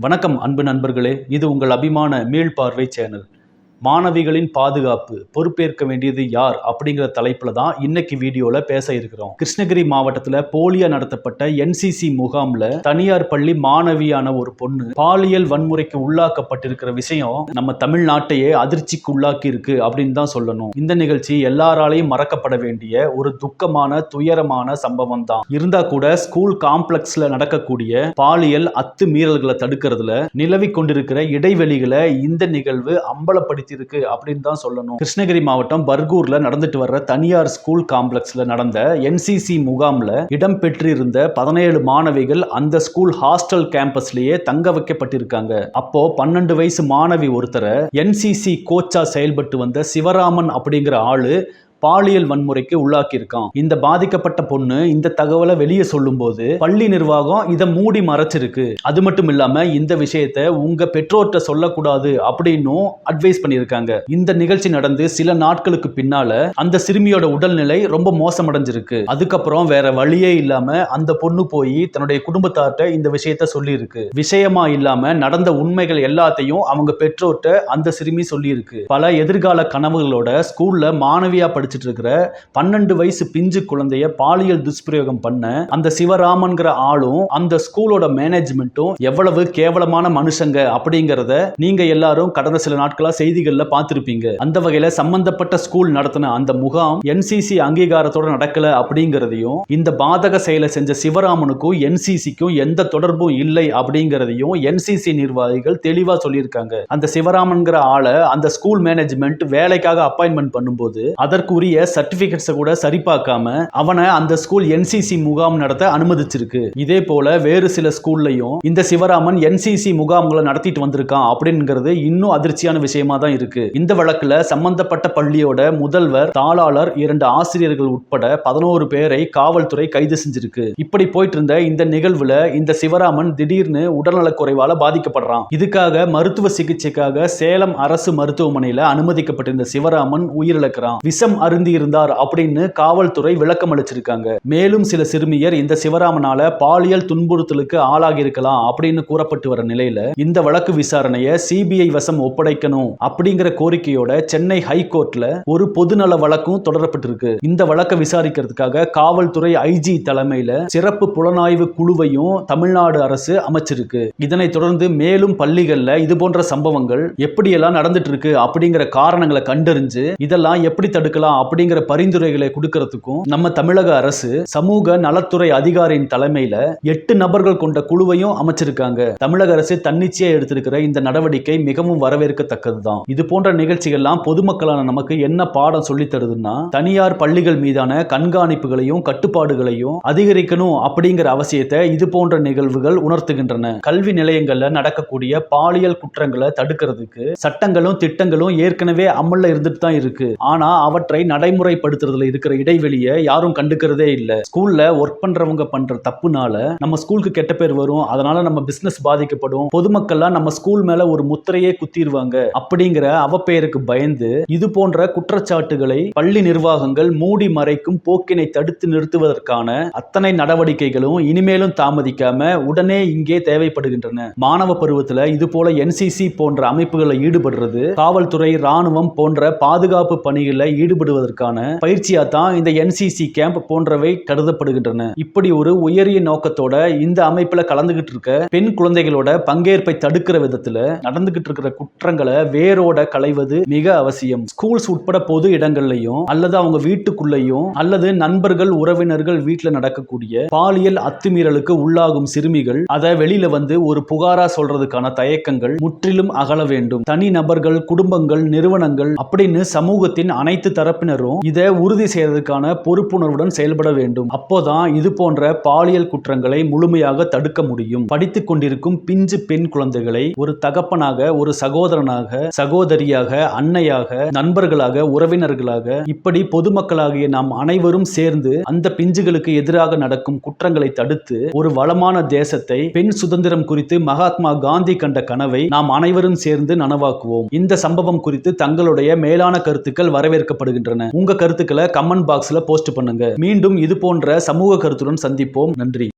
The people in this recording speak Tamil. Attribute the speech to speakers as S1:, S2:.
S1: வணக்கம் அன்பு நண்பர்களே இது உங்கள் அபிமான மீள்பார்வை சேனல். மாணவிகளின் பாதுகாப்பு பொறுப்பேற்க வேண்டியது யார் அப்படிங்கிற தலைப்பில் தான் இன்னைக்கு வீடியோவில் பேச இருக்கிறோம். கிருஷ்ணகிரி மாவட்டத்தில் போலியா நடத்தப்பட்ட என்சிசி முகாமில் தனியார் பள்ளி மாணவியான ஒரு பொண்ணு பாலியல் வன்முறைக்கு உள்ளாக்கப்பட்டிருக்கிற விஷயம் நம்ம தமிழ்நாட்டையே அதிர்ச்சிக்கு உள்ளாக்கி இருக்கு அப்படின்னு தான் சொல்லணும். இந்த நிகழ்ச்சி எல்லாராலையும் மறக்கப்பட வேண்டிய ஒரு துக்கமான துயரமான சம்பவம் தான். இருந்தா கூட ஸ்கூல் காம்ப்ளெக்ஸ்ல நடக்கக்கூடிய பாலியல் அத்துமீறல்களை தடுக்கிறதுல நிலவி கொண்டிருக்கிற இடைவெளிகளை இந்த நிகழ்வு அம்பலப்படுத்தி இருக்கு அப்படின்னு தான் சொல்லணும். கிருஷ்ணகிரி மாவட்டம் பர்கூர்ல நடந்துட்டு வர்ற தனியார் ஸ்கூல் காம்ப்ளெக்ஸ்ல நடந்த என்சிசி முகாம்ல இடம்பெற்றிருந்த பதினேழு மாணவிகள் அந்த ஸ்கூல் ஹாஸ்டல் கேம்பஸ்லயே தங்க வைக்கப்பட்டிருக்காங்க. அப்போ பன்னெண்டு வயசு மாணவி ஒருத்தரை என்சிசி கோச்சா செயல்பட்டு வந்த சிவராமன் அப்படிங்கிற ஆளு பாலியல் வன்முறைக்கு உள்ளாக்கியிருக்கான். இந்த பாதிக்கப்பட்ட பொண்ணு இந்த தகவலை வெளியே சொல்லும்போது பள்ளி நிர்வாகம் இதை மூடி மறைச்சிருக்கு. அது மட்டும் இல்லாம இந்த விஷயத்தை உங்க பெற்றோர்கிட்ட சொல்லக்கூடாது அப்படின்னும் அட்வைஸ் பண்ணியிருக்காங்க. இந்த நிகழ்ச்சி நடந்து சில நாட்களுக்கு பின்னால அந்த சிறுமியோட உடல்நிலை ரொம்ப மோசமடைஞ்சிருக்கு. அதுக்கப்புறம் வேற வழியே இல்லாம அந்த பொண்ணு போய் தன்னுடைய குடும்பத்தார்ட்ட இந்த விஷயத்த சொல்லியிருக்கு. விஷயமா இல்லாம நடந்த உண்மைகள் எல்லாத்தையும் அவங்க பெற்றோர்கிட்ட அந்த சிறுமி சொல்லியிருக்கு. பல எதிர்கால கனவுகளோட ஸ்கூல்ல மாணவியா படிச்சுட்டு இருக்கிற பன்னெண்டு வயசு பிஞ்சு குழந்தைய பாலியல் துஷ்பிரயோகம் பண்ண அந்த சிவராமன்கிற ஆளும் அந்த ஸ்கூலோட மேனேஜ்மெண்ட்டும் எவ்வளவு கேவலமான மனுஷங்க அப்படிங்கிறத நீங்க எல்லாரும் கடந்த சில நாட்களா செய்திகள்ல பார்த்திருப்பீங்க. அந்த வகையில சம்பந்தப்பட்ட ஸ்கூல் நடத்தின அந்த முகாம் என்சிசி அங்கீகாரத்தோட நடக்கல அப்படிங்கறதையும் இந்த பாதக செயலை செஞ்ச சிவராமனுக்கும் என்சிசிக்கும் எந்த தொடர்பும் இல்லை அப்படிங்கறதையும் என்சிசி நிர்வாகிகள் தெளிவா சொல்லியிருக்காங்க. அந்த சிவராமன்கிற ஆளை அந்த ஸ்கூல் மேனேஜ்மெண்ட் வேலைக்காக அப்பாயின்மெண்ட் பண்ணும்போது அதற்கு உரிய சர்டிபிகேட்ஸை கூட சரிபார்க்காம அவனை அந்த ஸ்கூல் என்சிசி முகாம் நடத்த அனுமதிச்சிருக்கு. இதே போல வேறு சில ஸ்கூல்லையும் இந்த சிவராமன் என்சிசி முகாம்களை நடத்திட்டு வந்திருக்கான் அப்படிங்கிறது இன்னும் அதிர்ச்சியான விஷயமா தான் இருக்கு. இந்த வழக்குல சம்பந்தப்பட்ட பள்ளியோட முதல்வர் தாளாளர் இரண்டு ஆசிரியர்கள் உட்பட பதினோரு பேரை காவல்துறை கைது செஞ்சிருக்கு. இப்படி போயிட்டு இருந்த இந்த நிகழ்வுல இந்த சிவராமன் திடீர்னு உடல்நலக் குறைவால பாதிக்கப்படுறான். இதுக்காக மருத்துவ சிகிச்சைக்காக சேலம் அரசு மருத்துவமனையில அனுமதிக்கப்பட்டிருந்த சிவராமன் உயிரிழக்கிறான். விஷம் அருந்தி இருந்தார் அப்படின்னு காவல்துறை விளக்கம் அளிச்சிருக்காங்க. மேலும் சில சிறுமியர் இந்த சிவராமனால பாலியல் துன்புறுத்தலுக்கு ஆளாகி இருக்கலாம் அப்படின்னு கூறப்பட்டு வர நிலையில இந்த வழக்கு விசாரணையை சிபிஐ வசம் ஒப்படைக்கணும் அப்படிங்கிற கோரிக்கையோட சென்னை ஹைகோர்ட்ல ஒரு பொதுநல வழக்கும் தொடரப்பட்டிருக்கு. இந்த வழக்கை விசாரிக்கிறதுக்காக காவல்துறை ஐஜி தலைமையில சிறப்பு புலனாய்வு குழுவையும் தமிழ்நாடு அரசு அமைச்சிருக்கு. இதனை தொடர்ந்து மேலும் பள்ளிகள்ல இது போன்ற சம்பவங்கள் எப்படியெல்லாம் நடந்துட்டு இருக்கு அப்படிங்கிற காரணங்களை கண்டறிஞ்சு இதெல்லாம் எப்படி தடுக்கலாம் அப்படிங்கிற பரிந்துரைகளை கொடுக்கறதுக்கும் நம்ம தமிழக அரசு சமூக நலத்துறை அதிகாரியின் தலைமையில எட்டு நபர்கள் கொண்ட குழுவையும் அமைச்சிருக்காங்க. தமிழக அரசு தன்னிச்சையா எடுத்திருக்கிற இந்த நடவடிக்கை மிகவும் வரவேற்கத்தக்கதுதான். இது போன்ற நிகழ்ச்சிகள்லாம் பொதுமக்களான நமக்கு என்ன பாடம் சொல்லி தருதுன்னா தனியார் பள்ளிகள் மீதான கண்காணிப்புகளையும் கட்டுப்பாடுகளையும் அதிகரிக்கணும் அப்படிங்கிற அவசியத்தை இது போன்ற நிகழ்வுகள் உணர்த்துகின்றன. கல்வி நிலையங்கள்ல நடக்கக்கூடிய பாலியல் குற்றங்களை தடுக்கிறதுக்கு சட்டங்களும் திட்டங்களும் ஏற்கனவே அமல்ல இருந்துட்டு தான் இருக்கு. ஆனா அவற்றை நடைமுறைப்படுத்துறதுல இருக்கிற இடைவெளியை யாரும் கண்டுக்கிறதே இல்ல. ஸ்கூல்ல ஒர்க் பண்றவங்க பண்ற தப்புனால நம்ம ஸ்கூலுக்கு கெட்ட பேர் வரும். அதனால நம்ம பிசினஸ் பாதிக்கப்படும். பொதுமக்கள்லாம் நம்ம ஸ்கூல் மேல ஒரு முத்திரையே குத்திடுவாங்க அப்படிங்கிற அவப்பெயருக்கு பயந்து இது போன்ற குற்றச்சாட்டுகளை பள்ளி நிர்வாகங்கள் மூடி மறைக்கும் போக்கினை தடுத்து நிறுத்துவதற்கான அத்தனை நடவடிக்கைகளும் இனிமேலும் தாமதிக்காம உடனே இங்கே தேவைப்படுகின்றன. மாணவ பருவத்துல இது போல என்சிசி போன்ற அமைப்புகளை ஈடுபடுறது காவல்துறை ராணுவம் போன்ற பாதுகாப்பு பணிகளில் ஈடுபடுவதற்கான பயிற்சியா தான் இந்த என்சிசி கேம்ப் போன்றவை கருதப்படுகின்றன. இப்படி ஒரு உயரிய நோக்கத்தோட இந்த அமைப்புல கலந்துகிட்டு இருக்க பெண் குழந்தைகளோட பங்கேற்பை தடுக்கிற விதத்துல நடந்துகிட்டு இருக்கிற குற்றங்களை வேரோட களைவது மிக அவசியம். ஸ்கூல்ஸ் உட்பட பொது இடங்கள்லையும் அல்லது அவங்க வீட்டுக்குள்ளேயும் அல்லது நண்பர்கள் உறவினர்கள் வீட்டில் நடக்கக்கூடிய பாலியல் அத்துமீறலுக்கு உள்ளாகும் சிறுமிகள் அதை வெளியில வந்து ஒரு புகாரா சொல்றதுக்கான தயக்கங்கள் முற்றிலும் அகல வேண்டும். தனி நபர்கள் குடும்பங்கள் நிறுவனங்கள் அப்படின்னு சமூகத்தின் அனைத்து தரப்பு தரப்பினரும் இதை உறுதி செய்வதற்கான பொறுப்புணர்வுடன் செயல்பட வேண்டும். அப்போதான் இது போன்ற பாலியல் குற்றங்களை முழுமையாக தடுக்க முடியும். படித்துக் கொண்டிருக்கும் பிஞ்சு பெண் குழந்தைகளை ஒரு தகப்பனாக ஒரு சகோதரனாக சகோதரியாக அன்னையாக நண்பர்களாக உறவினர்களாக இப்படி பொதுமக்களாகிய நாம் அனைவரும் சேர்ந்து அந்த பிஞ்சுகளுக்கு எதிராக நடக்கும் குற்றங்களை தடுத்து ஒரு வளமான தேசத்தை பெண் சுதந்திரம் குறித்து மகாத்மா காந்தி கண்ட கனவை நாம் அனைவரும் சேர்ந்து நனவாக்குவோம். இந்த சம்பவம் குறித்து தங்களுடைய மேலான கருத்துக்கள் வரவேற்கப்படுகின்றன. உங்க கருத்துக்களை கமெண்ட் பாக்ஸ்ல போஸ்ட் பண்ணுங்க. மீண்டும் இது போன்ற சமூக கருத்துடன் சந்திப்போம். நன்றி.